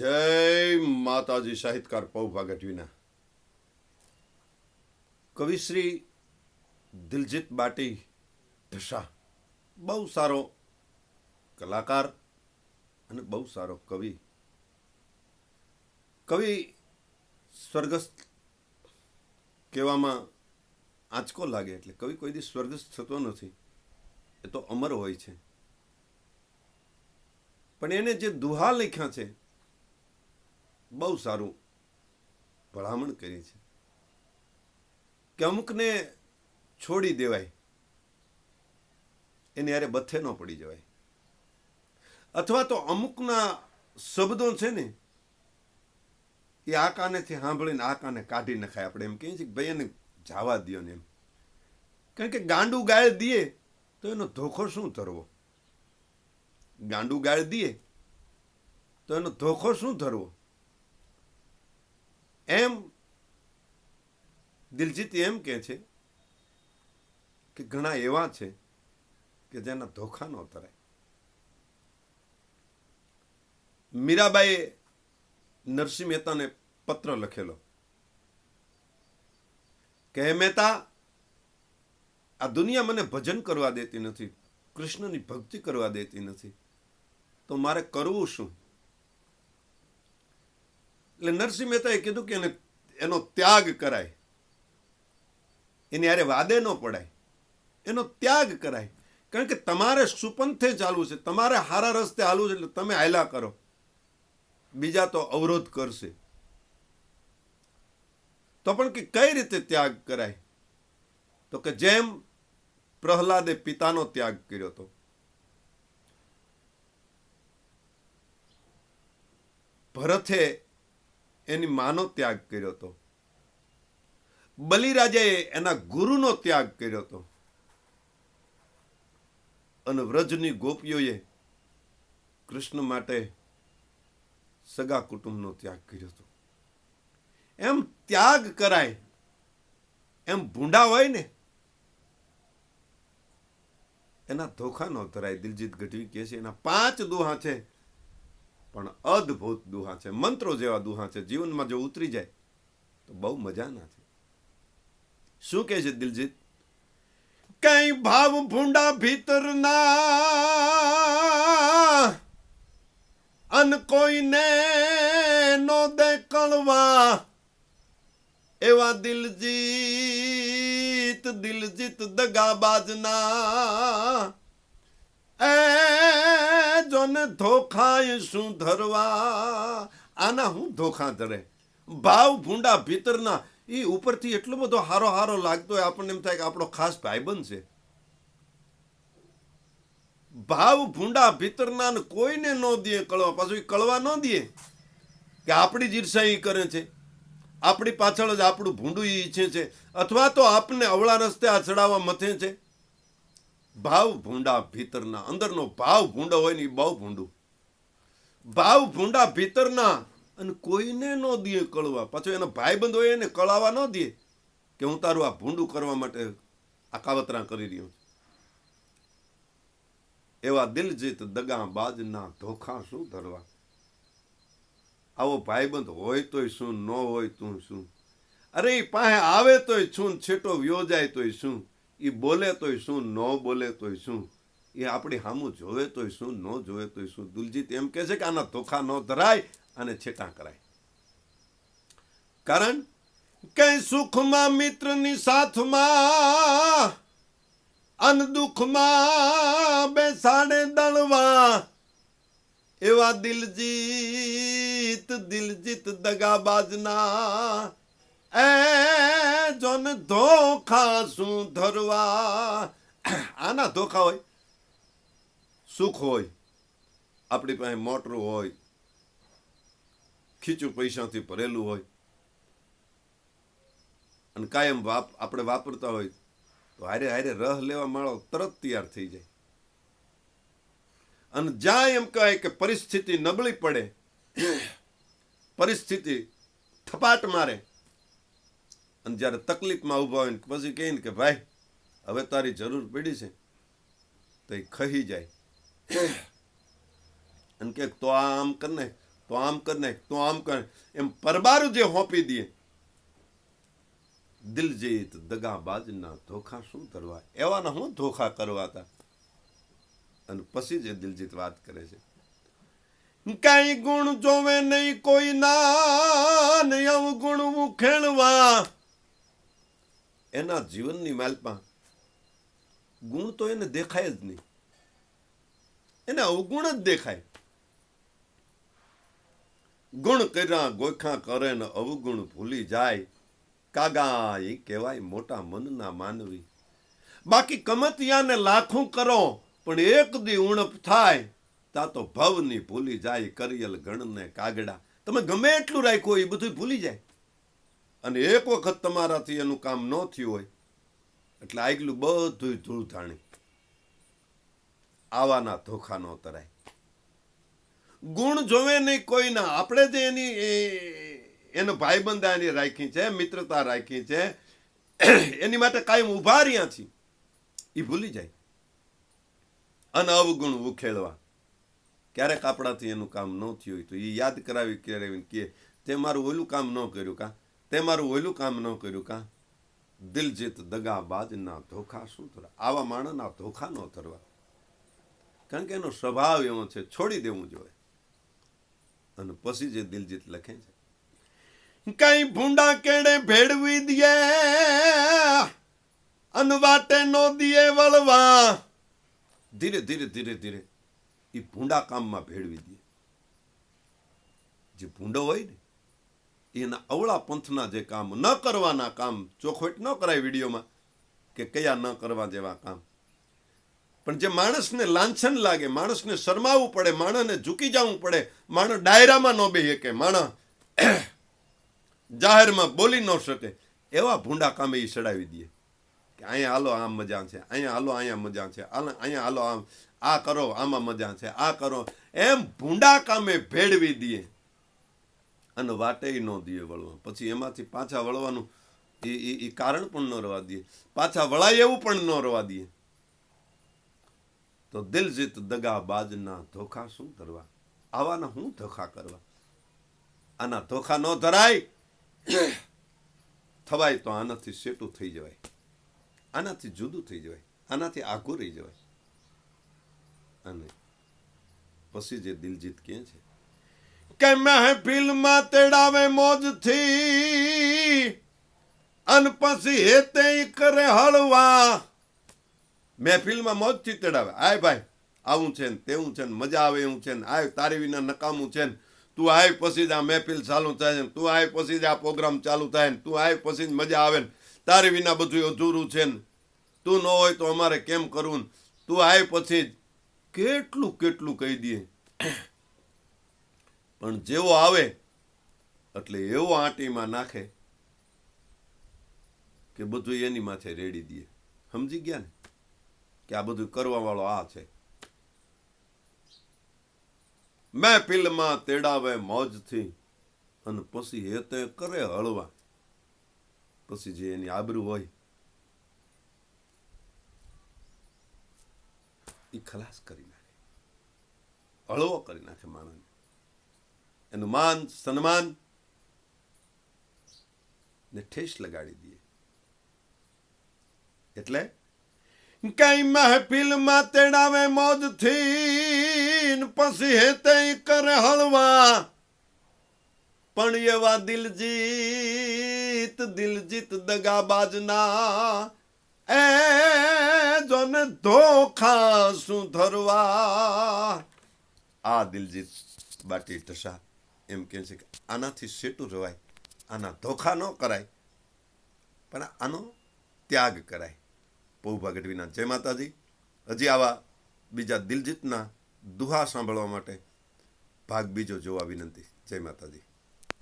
જય માતાજી, સાહિત્યકાર પૌભા ગઢવીના કવિશ્રી દિલજીત બાટી ઢસા, બહુ સારો કલાકાર અને બહુ સારો કવિ. કવિ સ્વર્ગસ્થ કહેવામાં આંચકો લાગે એટલે કવિ કોઈ દી સ્વર્ગસ્થ થતો નથી, એ તો અમર હોય છે. પણ એને જે દુહા લખ્યા છે બહુ સારું ભલામણ કરી છે. કે અમુકને છોડી દેવાય. એને યારે બથે ન પડી જવાય. અથવા તો અમુકના શબ્દો છે ને, એ આ કાનેથી સાંભળીને આ કાને કાઢી નખાય. આપણે એમ કહીએ છીએ કે ભાઈ એને જવા દો ને એમ. કારણ કે ગાંડું ગાળ દઈએ તો એનો ધોખો શું ધરવો? ગાંડું ગાળ દઈએ તો એનો ધોખો શું ધરવો? એમ દિલજીત એમ કે છે કે ઘણા એવા છે કે જેના ધોખા ન તરાય. મીરાબાઈએ નરસિંહ મહેતાને પત્ર લખેલો. કે હે મહેતા, આ દુનિયા મને ભજન કરવા દેતી નથી, કૃષ્ણની ભક્તિ કરવા દેતી નથી. તો મારે કરવું શું? એટલે નરસિંહ મહેતાએ કીધું કે એને, એનો ત્યાગ કરાય. એની યારે વાદે ન પડાય. એનો ત્યાગ કરાય. કારણ કે તમારે સુપંથે ચાલવું છે. તમારે હારા રસ્તે હાલવું છે એટલે તમે હાયલા કરો. બીજા તો અવરોધ કરશે. તો પણ કે કઈ રીતે ત્યાગ કરાય? તો કે જેમ પ્રહલાદે પિતાનો ત્યાગ કર્યો હતો. ભરતે એની માનો ત્યાગ કર્યો હતો. બલિરાજાએ એના ગુરુનો ત્યાગ કર્યો હતો. અને વ્રજની ગોપીઓએ કૃષ્ણ માટે સગા કુટુંબનો ત્યાગ કર્યો હતો. એમ ત્યાગ કરાય, એમ ભૂંડા હોય ને, એના ધોખા ન ધરાય. દિલજીત ગઢવી કહે છે, એના પાંચ દોહા છે પણ અદ્ભુત દુહા છે. મંત્રો જેવા દુહા છે. જીવનમાં જો ઉતરી જાય, તો બહુ મજાના છે. શું કહે છે દિલજીત? કઈ ભાવ ભૂંડા ભીતરના, અન કોઈને નો દે કળવા એવા દિલજીત દિલજીત દગાબાજના એ જોને ધોખાય શું ધરવા? આના હું ધોખા ધરે? ભાવ ભૂંડા ભીતરના એ ઉપરથી એટલો બધો હારો હારો લાગતો હોય, આપણને એમ થાય કે આપણો ખાસ ભાઈબંધ છે. ભાવ ભૂંડા ભીતરના કોઈને ન દે કળવા, પાછું કળવા ન દે કે આપણી જ ઈર્ષા એ કરે છે. આપણી પાછળ જ આપણું ભૂંડું ઈચ્છે છે. અથવા તો આપને અવળા રસ્તે આ ચડાવવા મથે છે. ભાવ ભૂંડા ભીતરના, અંદરનો ભાવ ભૂંડો હોય ને એ બહુ ભૂંડું ભાવ ભૂંડા ભીતરના અને કોઈને ન દે કળવા. પાછો એનો ભાઈબંધ હોય એને કળાવા ન દે કે હું તારું આ ભૂંડું કરવા માટે આ કાવતરા કરી રહ્યો છું. એવા દિલજીત દગા બાજના ધોખા શું ધરવા? આવો ભાઈબંધ હોય તોય શું, ન હોય તું શું? અરે પાસે આવે તોય છું છેટો વ્યો જાય તોય શું? એ બોલે તોય શું, ન બોલે તોય શું? એ આપણી સામું જોવે તોય શું, ન જોવે તોય શું? દુલજીત એમ કહે છે કે આના ધોખા ન ધરાય અને છેટા કરાય. કારણ કઈ સુખમાં મિત્રની સાથમાં અન દુઃખમાં બેસાડે દળવા એવા દિલજીત દિલજીત દગાબાજના એ જોન ધોખા શું ધરવા આના ધોખા હોય? સુખ હોય, આપણી પાસે મોટર હોય, ખીચું પૈસાથી ભરેલું હોય, અને કાયમ વાપ, આપણે વાપરતા હોય, તો હારે હારે રહ લેવા માળો તરત તૈયાર થઈ જાય. અને જ્યાં એમ કહે કે પરિસ્થિતિ નબળી પડે, પરિસ્થિતિ થપાટ મારે અને જ્યારે તકલીફમાં ઊભા હોય ને પછી કહે ને કે ભાઈ, હવે તારી જરૂર પડી છે. તો એ ખહી જાય. અને કે તો આમ કરીને તો આમ કર ને, તો આમ કર એમ પરબારું જે હોંપી દે દિલજીત દગાબાજના ધોખા શું કરવા? એવાના હું ધોખા કરવા હતા? અને પછી જે દિલજીત વાત કરે છે કઈ ગુણ જોવે નહીં, કોઈ ના ને અવગુણ ઉખેણવા એના જીવનની માલપા. ગુણ તો એને દેખાય જ નહીં. એને અવગુણ જ દેખાય. ગુણ કર્યા ગોખા કરે ને અવગુણ ભૂલી જાય. કાગા એ કહેવાય મોટા મનના માનવી. બાકી કમતિયાને લાખું કરો, પણ એક દી ઉણપ થાય, તા તો ભવની ભૂલી જાય, કરિયલ ગણને કાગડા. તમે ગમે એટલું રાખ્યું એ બધું ભૂલી જાય. અને એક વખત તમારાથી એનું કામ ન થયું હોય, એટલે આગલું બધું ધૂળ ધાણી. આવાના ધોખા ન તરાય. ગુણ જોવે નહીં કોઈના. આપણે જે એની એનો ભાઈબંધ એની રાખી છે, મિત્રતા રાખી છે, એની માટે કાયમ ઊભા રહ્યા છીએ. એ ભૂલી જાય. અને અવગુણ ઉખેડવા. ક્યારેક આપણાથી એનું કામ ન થયું હોય તો એ યાદ કરાવી કરાવીને કે, તે મારું ઓલું કામ ન કર્યું કા? તે મારું ઓલું કામ ન કર્યું કા? દિલજીત દગાબાજના ધોખા શું થરા? આવા માણસના ધોખા ન થરવા. કારણ કે એનો સ્વભાવ એવો છે, છોડી દેવું જોઈએ. અને પછી જે દિલજીત લખે છે, કઈ ભૂંડા કેડે ભેળવી દે અનવાટે નો દિયે વળવા? ધીરે ધીરે ધીરે ધીરે એ ભૂંડા કામમાં ભેળવી દે જે ભૂંડો હોય ને એના અવળા પંથના જે કામ ન કરવાના કામ, ચોખવટ ન કરાય વિડીયોમાં, કે કયા ન કરવા જેવા કામ. પણ જે માણસને લાંછન લાગે, માણસને શરમાવવું પડે માણસને ઝૂકી જવું પડે, માણસ ડાયરામાં ન બેહે કે માણસ જાહેરમાં બોલી ન શકે, એવા ભૂંડા કામે એ ચડાવી દે. કે અહીંયા હાલો, આમ મજા છે, અહીંયા હાલો, અહીંયા મજા છે અહીંયા હાલો, આમ, આ કરો, આમાં મજા છે, આ કરો. એમ ભૂંડા કામે ભેળવી દે. અને વાટેય ન દઈએ વળવા. પછી એમાંથી પાછા વળવાનું, એ એ કારણ પણ ન રવા દઈએ. પાછા વળાય એવું પણ ન રવા દઈએ. તો દિલજીત દગાબાજના ધોખા શું કરવા આવાના હું ધોખા કરવા? આના ધોખા ન ધરાય. થવાય તો આનાથી સેટું થઈ જવાય. આનાથી જુદું થઈ જવાય. આનાથી આઘું રહી જવાય. અને પછી જે દિલજીત કહે છે કે મહેફિલમાં તેડાવે મોજથી. અન પછી હેતે કરે હળવા. મહેફિલમાં મોજથી તેડાવે. આય ભાઈ, આવું છે ને, તેવું છે ને, મજા આવે એવું છે ને. આય, તારી વિના નકામું છે ને. તું આય પછી જ આ મહેફિલ ચાલુ થાય ને. તું આય પછી જ આ પ્રોગ્રામ ચાલુ થાય ને. તું આય પછી જ મજા આવે ને. તારી વિના બધું અધૂરું છે ને. તું ન હોય તો અમારે કેમ કરવું તું આય પછી જ કેટલું કેટલું કહી દે. પણ જેવો આવે, એટલે એવો આંટીમાં નાખે કે બધું એની માથે રેડી દે. સમજી ગયા ને? કે આ બધું કરવા વાળો આ છે. મહેફિલમાં તેડાવે મોજથી અને પછી હેતે કરે હળવા. પછી જે એની આબરૂ હોય એ ખલાસ કરી નાખે. હળવો કરી નાખે માણસને. એનું માન, સન્માન ને ઠેસ લગાડી દઈએ. એટલે કઈ મહેફિલમાં તેડાવે મોજથી પછી હેતે કરે હળવા. પણ એવા દિલજીત દિલજીત દગાબાજના એ જોને ધોખા શું ધરવા આ દિલજીત બાટી ટસા એમ કહે છે કે આનાથી સેટું રવાય આના ધોખા ન કરાય, પણ આનો ત્યાગ કરાય. પૌભા ગઢવીના જય માતાજી. હજી આવા બીજા દિલજીતના દુહા સાંભળવા માટે ભાગ બીજો જોવા વિનંતી. જય માતાજી.